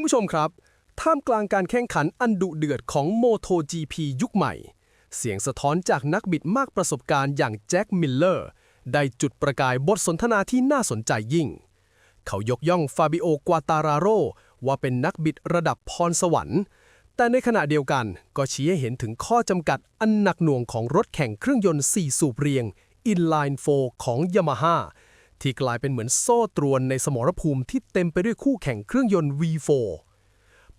คุณผู้ชมครับ ท่ามกลางการแข่งขันอันดุเดือดของ MotoGP ยุคใหม่ เสียงสะท้อนจากนักบิดมากประสบการณ์อย่างแจ็คมิลเลอร์ได้จุดประกายบทสนทนาที่น่าสนใจยิ่ง เขายกย่องฟาบิโอกวาตาราโรว่าเป็นนักบิดระดับพรสวรรค์ แต่ในขณะเดียวกันก็ชี้ให้เห็นถึงข้อจำกัดอันหนักหน่วงของรถแข่งเครื่องยนต์ 4 สูบเรียง Inline 4 ของ Yamaha ที่กลายเป็นเหมือนโซ่ตรวนในสมรภูมิที่เต็มไปด้วยคู่แข่งเครื่องยนต์ V4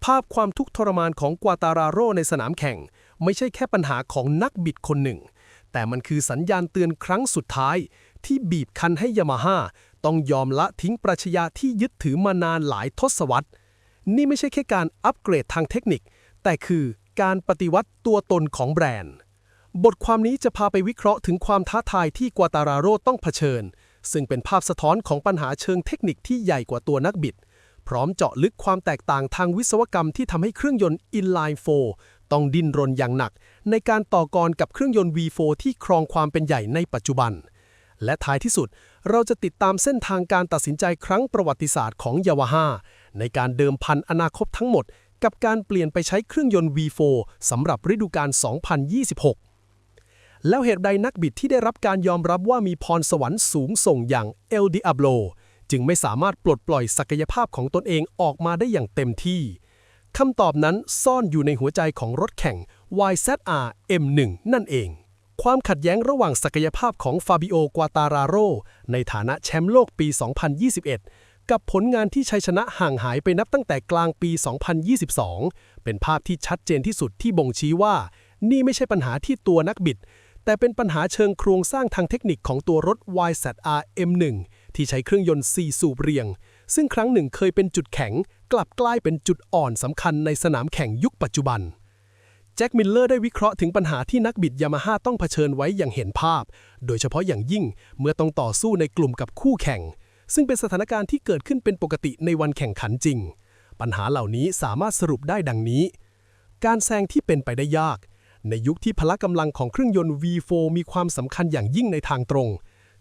ภาพความทุกข์ทรมานของกวาตาราโรในสนามแข่ง ไม่ใช่แค่ปัญหาของนักบิดคนหนึ่ง แต่มันคือสัญญาณเตือนครั้งสุดท้าย ที่บีบคั้นให้ยามาฮ่าต้องยอมละทิ้งปรัชญาที่ยึดถือมานานหลายทศวรรษ นี่ไม่ใช่แค่การอัปเกรดทางเทคนิค แต่คือการปฏิวัติตัวตนของแบรนด์ บทความนี้จะพาไปวิเคราะห์ถึงความท้าทายที่กวาตาราโรต้องเผชิญ ซึ่งเป็นภาพสะท้อนของปัญหาเชิงเทคนิคที่ใหญ่กว่าตัวนักบิด พร้อมเจาะลึกความแตกต่างทางวิศวกรรมที่ทำให้เครื่องยนต์ inline 4 ต้องดิ้นรนอย่างหนัก ในการต่อกรกับเครื่องยนต์ V4 ที่ครองความเป็นใหญ่ในปัจจุบัน และท้ายที่สุด เราจะติดตามเส้นทางการตัดสินใจครั้งประวัติศาสตร์ของยา a าฮ่าในการเดิมพันอนาคตทั้งหมด กับการเปลี่ยนไปใช้เครื่องยนต์ V4 สำหรับฤดูกาล2026 แล้วเหตุใดนักบิดที่ได้รับการยอมรับว่ามีพรสวรรค์สูงส่งอย่างเอลดิอาโบจึงไม่สามารถปลดปล่อยศักยภาพของตนเองออกมาได้อย่างเต็มที่คำตอบนั้นซ่อนอยู่ในหัวใจของรถแข่ง YZR M1 นั่นเอง ความขัดแย้งระหว่างศักยภาพของฟาบิโอกวาตาราโรในฐานะแชมป์โลกปี 2021 กับผลงานที่ชัยชนะห่างหายไปนับตั้งแต่กลางปี 2022 เป็นภาพที่ชัดเจนที่สุดที่บ่งชี้ว่า นี่ไม่ใช่ปัญหาที่ตัวนักบิด แต่เป็นปัญหาเชิงโครงสร้างทางเทคนิคของตัวรถ YZR M1 ที่ใช้เครื่องยนต์ 4 สูบเรียง ซึ่งครั้งหนึ่งเคยเป็นจุดแข็ง กลับกลายเป็นจุดอ่อนสำคัญในสนามแข่งยุคปัจจุบันแจ็คมิลเลอร์ได้วิเคราะห์ถึงปัญหาที่นักบิดยามาฮ่าต้องเผชิญไว้อย่างเห็นภาพ โดยเฉพาะอย่างยิ่งเมื่อต้องต่อสู้ในกลุ่มกับคู่แข่ง ซึ่งเป็นสถานการณ์ที่เกิดขึ้นเป็นปกติในวันแข่งขันจริง ปัญหาเหล่านี้สามารถสรุปได้ดังนี้ การแซงที่เป็นไปได้ยาก ในยุคที่พละกำลังของเครื่องยนต์ V4 มีความสำคัญอย่างยิ่งในทางตรง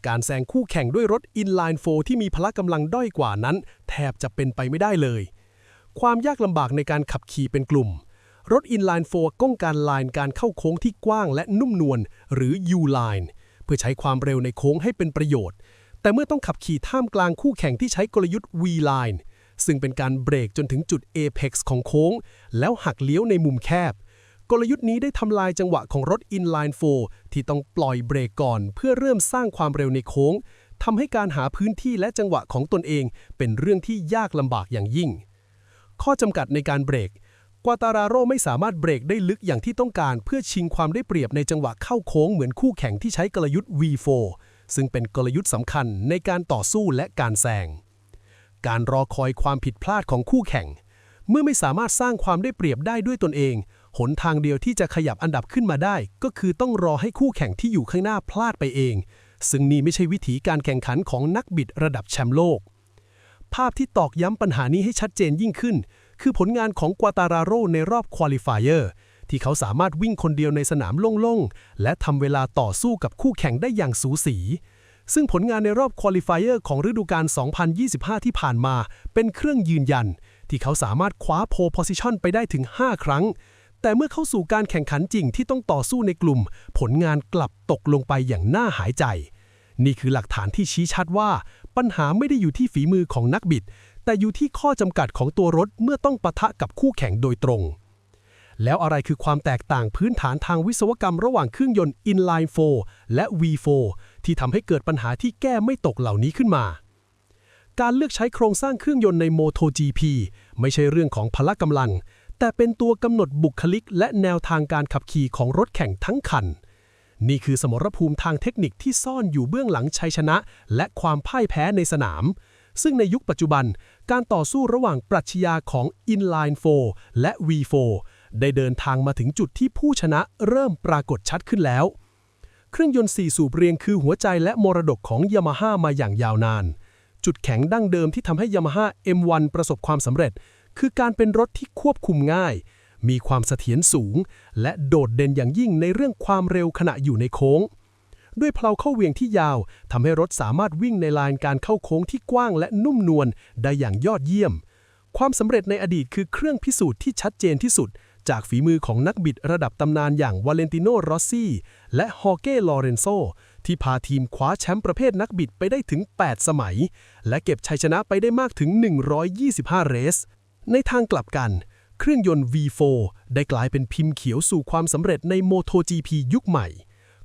การแซงคู่แข่งด้วยรถ inline 4 ที่มีพละกำลังด้อยกว่านั้น แทบจะเป็นไปไม่ได้เลย ความยากลำบากในการขับขี่เป็นกลุ่ม รถ inline 4 ก้องการไลน์การเข้าโค้งที่กว้างและนุ่มนวลหรือ U-line เพื่อใช้ความเร็วในโค้งให้เป็นประโยชน์ แต่เมื่อต้องขับขี่ท่ามกลางคู่แข่งที่ใช้กลยุทธ์ V-line ซึ่งเป็นการเบรกจนถึงจุด Apex ของโค้ง แล้วหักเลี้ยวในมุมแคบ กลยุทธ์นี้ได้ทำลายจังหวะของรถ inline 4 ที่ต้องปล่อยเบรกก่อน เพื่อเริ่มสร้างความเร็วในโค้งทำให้การหาพื้นที่และจังหวะของตนเอง เป็นเรื่องที่ยากลำบากอย่างยิ่ง ข้อจำกัดในการเบรก กวาตาราโรไม่สามารถเบรกได้ลึกอย่างที่ต้องการ เพื่อชิงความได้เปรียบในจังหวะเข้าโค้งเหมือนคู่แข่งที่ใช้กลยุทธ์ V4 ซึ่งเป็นกลยุทธ์สำคัญในการต่อสู้และการแซง การรอคอยความผิดพลาดของคู่แข่ง เมื่อไม่สามารถสร้างความได้เปรียบได้ด้วยตนเอง หนทางเดียวที่จะขยับอันดับขึ้นมาได้ ก็คือต้องรอให้คู่แข่งที่อยู่ข้างหน้าพลาดไปเอง ซึ่งนี่ไม่ใช่วิธีการแข่งขันของนักบิดระดับแชมป์โลก ภาพที่ตอกย้ำปัญหานี้ให้ชัดเจนยิ่งขึ้น คือผลงานของกวาตาราโรในรอบควอลิฟายเออร์ที่เขาสามารถวิ่งคนเดียวในสนามโล่งๆ และทำเวลาต่อสู้กับคู่แข่งได้อย่างสูสี ซึ่งผลงานในรอบควอลิฟายเออร์ของฤดูกาล 2025 ที่ผ่านมา เป็นเครื่องยืนยัน ที่เขาสามารถคว้าโพโพซิชันไปได้ถึง 5 ครั้ง แต่เมื่อเข้าสู่การแข่งขันจริงที่ต้องต่อสู้ในกลุ่ม ผลงานกลับตกลงไปอย่างน่าหายใจ นี่คือหลักฐานที่ชี้ชัดว่า ปัญหาไม่ได้อยู่ที่ฝีมือของนักบิด แต่อยู่ที่ข้อจำกัดของตัวรถเมื่อต้องปะทะกับคู่แข่งโดยตรง แล้วอะไรคือความแตกต่างพื้นฐานทางวิศวกรรมระหว่างเครื่องยนต์ inline 4 และ V4 ที่ทำให้เกิดปัญหาที่แก้ไม่ตกเหล่านี้ขึ้นมาการเลือกใช้โครงสร้างเครื่องยนต์ใน MotoGP ไม่ใช่เรื่องของพละกำลัง แต่เป็นตัวกำหนดบุคลิก และแนวทางการขับขี่ของรถแข่งทั้งคัน นี่คือสมรภูมิทางเทคนิคที่ซ่อนอยู่เบื้องหลังชัยชนะ และความพ่ายแพ้ในสนาม ซึ่งในยุคปัจจุบัน การต่อสู้ระหว่างปรัชญาของ inline 4 และ V4 ได้เดินทางมาถึงจุดที่ผู้ชนะเริ่มปรากฏชัดขึ้นแล้ว เครื่องยนต์4สูบเรียงคือหัวใจและมรดกของยามาฮ่ามาอย่างยาวนาน จุดแข็งดั้งเดิมที่ทำให้ยามาฮ่า M1 ประสบความสำเร็จ คือการเป็นรถที่ควบคุมง่าย มีความเสถียรสูง และโดดเด่นอย่างยิ่งในเรื่องความเร็วขณะอยู่ในโค้ง ด้วยเพลาเข้าเวียงที่ยาวทำให้รถสามารถวิ่งในลานการเข้าโค้งที่กว้างและนุ่มนวลได้อย่างยอดเยี่ยม ความสำเร็จในอดีตคือเครื่องพิสูจน์ที่ชัดเจนที่สุด จากฝีมือของนักบิดระดับตำนานอย่างวาเลนติโน รอสซี่และฮอเก้ ลอเรนโซที่พาทีมคว้าแชมป์ประเภทนักบิดไปได้ถึง 8 สมัย และเก็บชัยชนะไปได้มากถึง 125 เรส ในทางกลับกัน เครื่องยนต์ V4 ได้กลายเป็นพิมพ์เขียวสู่ความสำเร็จใน MotoGP ยุคใหม่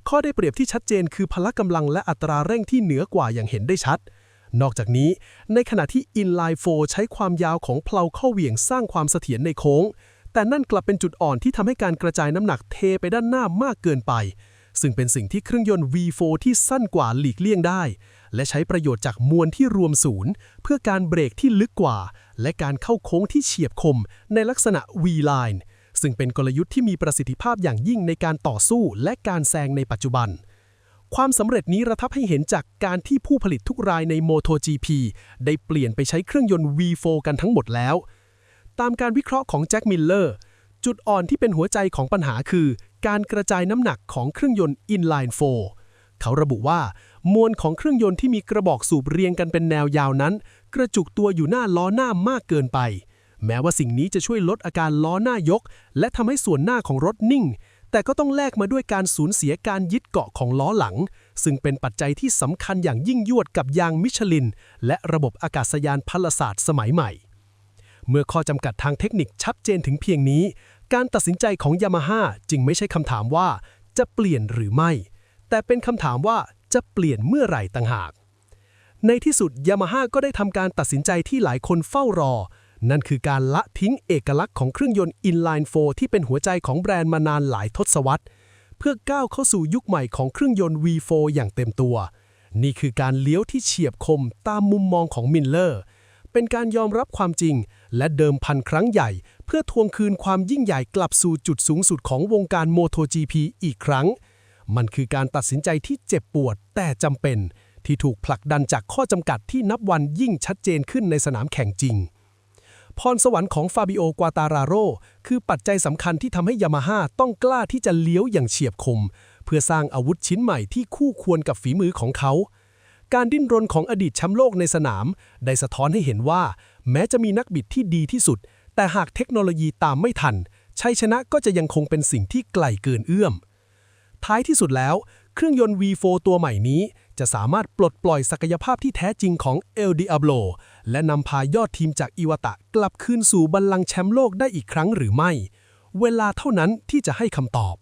ข้อได้เปรียบที่ชัดเจนคือพละกำลังและอัตราเร่งที่เหนือกว่าอย่างเห็นได้ชัด นอกจากนี้ ในขณะที่ Inline 4 ใช้ความยาวของเพลาเข้าเหวี่ยงสร้างความเสถียรในโค้ง แต่นั่นกลับเป็นจุดอ่อนที่ทำให้การกระจายน้ำหนักเทไปด้านหน้ามากเกินไป ซึ่งเป็นสิ่งที่เครื่องยนต์ V4 ที่สั้นกว่าหลีกเลี่ยงได้ และใช้ประโยชน์จากมวลที่รวมศูนย์ เพื่อการเบรกที่ลึกกว่า และการเข้าโค้งที่เฉียบคม ในลักษณะ V-line ซึ่งเป็นกลยุทธ์ที่มีประสิทธิภาพอย่างยิ่งในการต่อสู้และการแซงในปัจจุบัน ความสำเร็จนี้ระทับให้เห็นจากการที่ผู้ผลิตทุกรายใน MotoGP ได้เปลี่ยนไปใช้เครื่องยนต์ V4 กันทั้งหมดแล้ว ตามการวิเคราะห์ของแจ็คมิลเลอร์ จุดอ่อนที่เป็นหัวใจของปัญหาคือ การกระจายน้ำหนักของเครื่องยนต์ inline 4 เขาระบุว่ามวลของเครื่องยนต์ที่มีกระบอกสูบเรียงกันเป็นแนวยาวนั้น กระจุกตัวอยู่หน้าล้อหน้ามากเกินไป แม้ว่าสิ่งนี้จะช่วยลดอาการล้อหน้ายก และทำให้ส่วนหน้าของรถนิ่ง แต่ก็ต้องแลกมาด้วยการสูญเสียการยึดเกาะของล้อหลัง ซึ่งเป็นปัจจัยที่สำคัญอย่างยิ่งยวดกับยางมิชลิน และระบบอากาศยานพลศาสตร์สมัยใหม่เมื่อข้อจำกัดทางเทคนิคชัดเจนถึงเพียงนี้ การตัดสินใจของยามาฮ่าจึงไม่ใช่คำถามว่า จะเปลี่ยนหรือไม่ แต่เป็นคำถามว่าจะเปลี่ยนเมื่อไหร่ต่างหาก ในที่สุดยามาฮ่าก็ได้ทำการตัดสินใจที่หลายคนเฝ้ารอ นั่นคือการละทิ้งเอกลักษณ์ของเครื่องยนต์ inline 4 ที่เป็นหัวใจของแบรนด์มานานหลายทศวรรษ เพื่อก้าวเข้าสู่ยุคใหม่ของเครื่องยนต์ V4 อย่างเต็มตัว นี่คือการเลี้ยวที่เฉียบคมตามมุมมองของมิลเลอร์ เป็นการยอมรับความจริง และเดิมพันครั้งใหญ่ เพื่อทวงคืนความยิ่งใหญ่กลับสู่จุดสูงสุดของวงการ MotoGP อีกครั้ง มันคือการตัดสินใจที่เจ็บปวดแต่จำเป็น ที่ถูกผลักดันจากข้อจำกัดที่นับวันยิ่งชัดเจนขึ้นในสนามแข่งจริง พรสวรรค์ของฟาบิโอกวาตาราโรคือปัจจัยสำคัญที่ทำให้ยามาฮ่าต้องกล้าที่จะเลี้ยวอย่างเฉียบคม เพื่อสร้างอาวุธชิ้นใหม่ที่คู่ควรกับฝีมือของเขา การดิ้นรนของอดีตแชมป์โลกในสนาม ได้สะท้อนให้เห็นว่า แม้จะมีนักบิดที่ดีที่สุด แต่หากเทคโนโลยีตามไม่ทัน ชัยชนะก็จะยังคงเป็นสิ่งที่ไกลเกินเอื้อม ท้ายที่สุดแล้ว เครื่องยนต์ V4 ตัวใหม่นี้ จะสามารถปลดปล่อยศักยภาพที่แท้จริงของ El Diablo และนำพายอดทีมจากอิวตะกลับคืนสู่บัลลังก์แชมป์โลกได้อีกครั้งหรือไม่ เวลาเท่านั้นที่จะให้คำตอบ